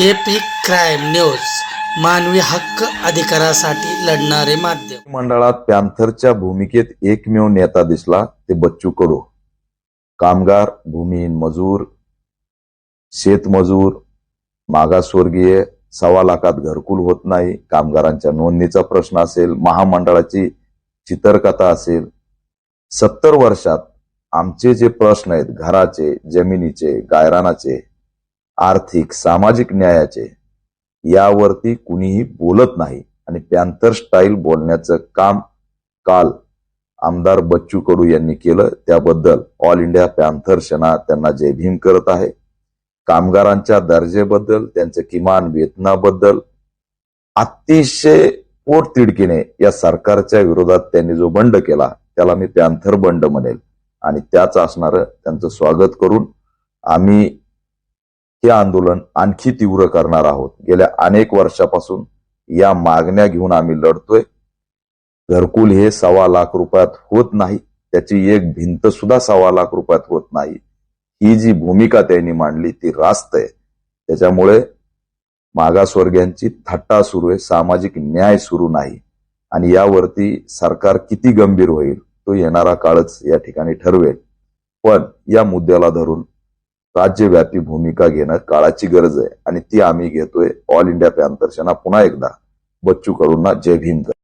AP crime news मानवी हक्क अधिकारासाठी लढणारे माध्यम. मंडळात पॅन्थरच्या भूमिकेत एकमेव नेता दिसला ते बच्चू कडू. कामगार भूमिहीन मजूर शेतमजूर मागासवर्गीय सव्वा लाखात घरकुल होत नाही कामगारांच्या नोंदणीचा प्रश्न असेल महामंडळाची चित्रकथा असेल. सत्तर वर्षात आमचे जे प्रश्न आहेत घराचे जमिनीचे गायरानाचे आर्थिक सामाजिक न्यायाचे. यावरती कुणीही बोलत नाही. आणि पॅन्थर स्टाईल बोलण्याचं काम काल आमदार बच्चू कडू यांनी केलं. त्याबद्दल ऑल इंडिया पॅन्थर सेना त्यांना जय भीम करत आहे. कामगारांच्या दर्जेबद्दल त्यांचं किमान वेतनाबद्दल अतिशय पोटतिडकीने या सरकारच्या विरोधात त्यांनी जो बंड केला त्याला मी पॅन्थर बंड म्हणेल. आणि त्याच असणारं त्यांचं स्वागत करून आम्ही हे आंदोलन आणखी तीव्र करणार आहोत. गेल्या अनेक वर्षापासून या मागण्या घेऊन आम्ही लढतोय. घरकुल हे सव्वा लाख रुपयात होत नाही. त्याची एक भिंत सुद्धा सव्वा लाख रुपयात होत नाही. ही जी भूमिका त्यांनी मांडली ती रास्त आहे. त्याच्यामुळे मागासवर्गीयांची थट्टा सुरू आहे सामाजिक न्याय सुरू नाही. आणि यावरती सरकार किती गंभीर होईल तो येणारा काळच या ठिकाणी ठरवेल. पण या मुद्द्याला धरून राज्यव्यापी भूमिका घेणं काळाची गरज आहे. आणि ती आम्ही घेतोय. ऑल इंडिया पॅन्थर पुन्हा एकदा बच्चू कडूंना जय भीम.